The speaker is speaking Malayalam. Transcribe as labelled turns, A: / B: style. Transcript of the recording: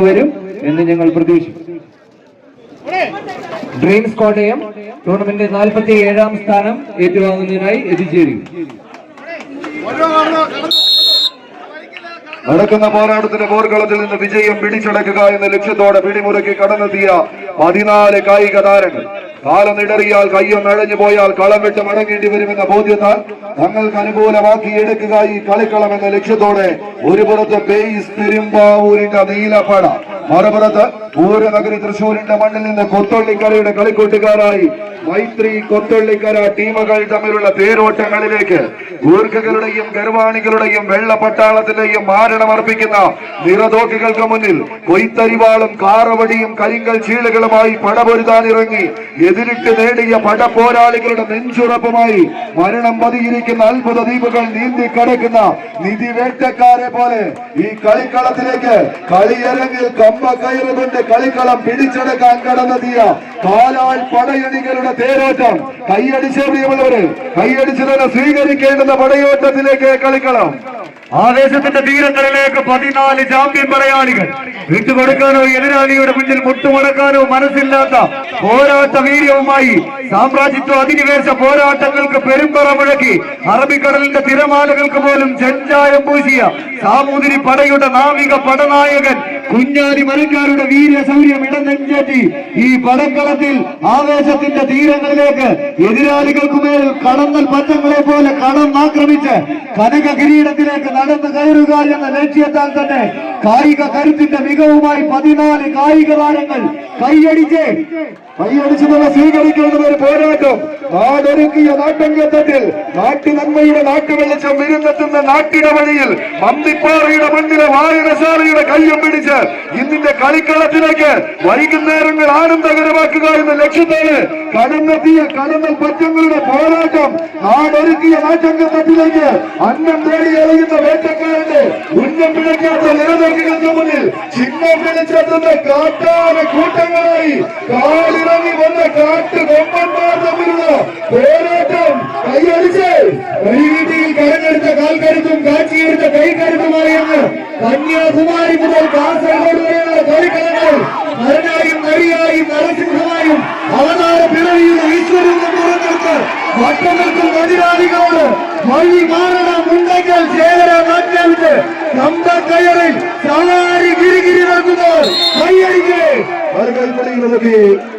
A: വരും എന്ന് ഞങ്ങൾ പ്രതീക്ഷിക്കും ഡ്രീംസ് കോട്ടയം ടൂർണമെന്റ് നാൽപ്പത്തി ഏഴാം സ്ഥാനം ഏറ്റുവാങ്ങുന്നതിനായി എത്തിച്ചേരും
B: നടക്കുന്ന പോരാട്ടത്തിന്റെ പോർക്കളത്തിൽ നിന്ന് വിജയം പിടിച്ചടക്കുക എന്ന ലക്ഷ്യത്തോടെ പിടിമുറക്കി കടന്നെത്തിയ പതിനാല് കായിക താരങ്ങൾ. കാലം ഇടറിയാൽ കയ്യം നഴഞ്ഞു പോയാൽ കളം വിട്ട് മടങ്ങേണ്ടി വരുമെന്ന ബോധ്യത്താൽ തങ്ങൾക്ക് അനുകൂലമാക്കി എടുക്കുക ഈ കളിക്കളം എന്ന ലക്ഷ്യത്തോടെ ഒരു പുറത്ത് ബേസ് പെരുമ്പാവൂരിന്റെ നീലപ്പട മറുപുറത്ത് പൂരനഗരി തൃശൂരിന്റെ മണ്ണിൽ നിന്ന് കൊത്തൊള്ളിക്കരയുടെ കളിക്കൂട്ടുകാരായി മൈത്രി കൊത്തൊള്ളിക്കര ടീമുകൾ തമ്മിലുള്ള തേരോട്ടങ്ങളിലേക്ക് ഗൂർഖകളുടെയും ഗർവാണികളുടെയും വെള്ള പട്ടാളത്തിന്റെയും മാരണമർപ്പിക്കുന്ന നിറതോക്കുകൾക്ക് മുന്നിൽ കൊയ്ത്തരിവാളും കാറവടിയും കരിങ്കൽ ചീളുകളുമായി പടപൊരുതാനിറങ്ങി എതിരിട്ട് നേടിയ പടപോരാളികളുടെ നെഞ്ചുറപ്പുമായി മരണം പതിയിരിക്കുന്ന അത്ഭുത ദ്വീപുകൾ നീന്തി കടക്കുന്ന നിധി വേട്ടക്കാരെ പോലെ ഈ കളിക്കളത്തിലേക്ക് കളിയരങ്ങിൽ കമ്പ കയറുകൊണ്ട് കളിക്കളം പിടിച്ചെടുക്കാൻ കടന്നെത്തിയ കാലാൽ പടയണികളുടെ തേരോട്ടം. കൈയടിച്ചറിയുള്ളവര് കൈയടിച്ചതിനെ സ്വീകരിക്കേണ്ടുന്ന പടയോട്ടത്തിലേക്ക് കളിക്കണം
C: ആവേശത്തിന്റെ തീരങ്ങളിലേക്ക് പതിനാല് ചാമ്പ്യൻ പടയാളികൾ. വിട്ടുകൊടുക്കാനോ എതിരാളിയുടെ മുന്നിൽ മുട്ടുമടക്കാനോ മനസ്സില്ലാത്ത പോരാട്ട വീര്യവുമായി സാമ്രാജ്യത്വ അധിനിവേശ പോരാട്ടങ്ങൾക്ക് പെരുമ്പറ മുഴക്കി അറബിക്കടലിന്റെ തിരമാലകൾക്ക് പോലും ജഞ്ചായം പൂശിയ സാമൂതിരി പടയുടെ നാവിക പടനായകൻ കുഞ്ഞാലി മരക്കാരുടെ വീര്യ ശൗര്യം ഇടനെഞ്ചേറ്റി ഈ പടക്കളത്തിൽ ആവേശത്തിന്റെ തീരങ്ങളിലേക്ക് എതിരാളികൾക്ക് മേൽ കടന്നൽ പറ്റങ്ങളെ പോലെ കടം ആക്രമിച്ച് കനക കിരീടത്തിലേക്ക് നടന്നു കയറുക എന്ന ലക്ഷ്യത്താൽ തന്നെ കായിക കരുത്തിന്റെ മികവുമായി പതിനാല് കായിക താരങ്ങൾ കൈയടിച്ച്
B: കൈയടിച്ചതിനെ സ്വീകരിക്കേണ്ടത് ഒരു പോരാട്ടം. നാടൊരുക്കിയ നാട്ടങ്കത്തട്ടിൽ നാട്ടു നന്മയുടെ നാട്ടുവെളിച്ചം വിരുന്നെത്തുന്ന നാട്ടിട വഴിയിൽ മന്തിപ്പാറയുടെ മണ്ണിലെ വായനശാലയുടെ കയ്യം പിടിച്ച് ഇന്നിന്റെ കളിക്കളത്തിലേക്ക് വൈകുന്നേരങ്ങൾ ആനന്ദകരമാക്കുക എന്ന ലക്ഷ്യത്തോടെ കടന്നെത്തിയ കടന്നൽ പറ്റങ്ങളുടെ പോരാട്ടം നാടൊരുക്കിയ നാട്ടങ്കത്തട്ടിലേക്ക് അന്നം തേടി എറിയുന്ന വേട്ടക്കാരന്റെ ഉന്നം പിഴയ്ക്കാത്ത നിലനിൽക്കുന്ന മുന്നിൽ ചിഹ്നം പിടിച്ചെത്തുന്ന കാട്ടാന കൂട്ടങ്ങളായി காலிறங்கி வந்த காட்டு கொம்பன்மார் தமிழகம் போராட்டம் கையடிச்சு. கைவீட்டியில் கடனெடுத்த கால் கருத்தும் காட்சி எடுத்த கை கருத்துமாறியாக கன்னியாகுமரி முதல் காசர்கோடு வரையான கருக்கலங்கள் அவதார பிறவியில் மக்களுக்கும் எதிராளிகளோடு மொழி மாறன முன்னைகள் சேகர நாட்களுக்கு நம்ம கையை the game.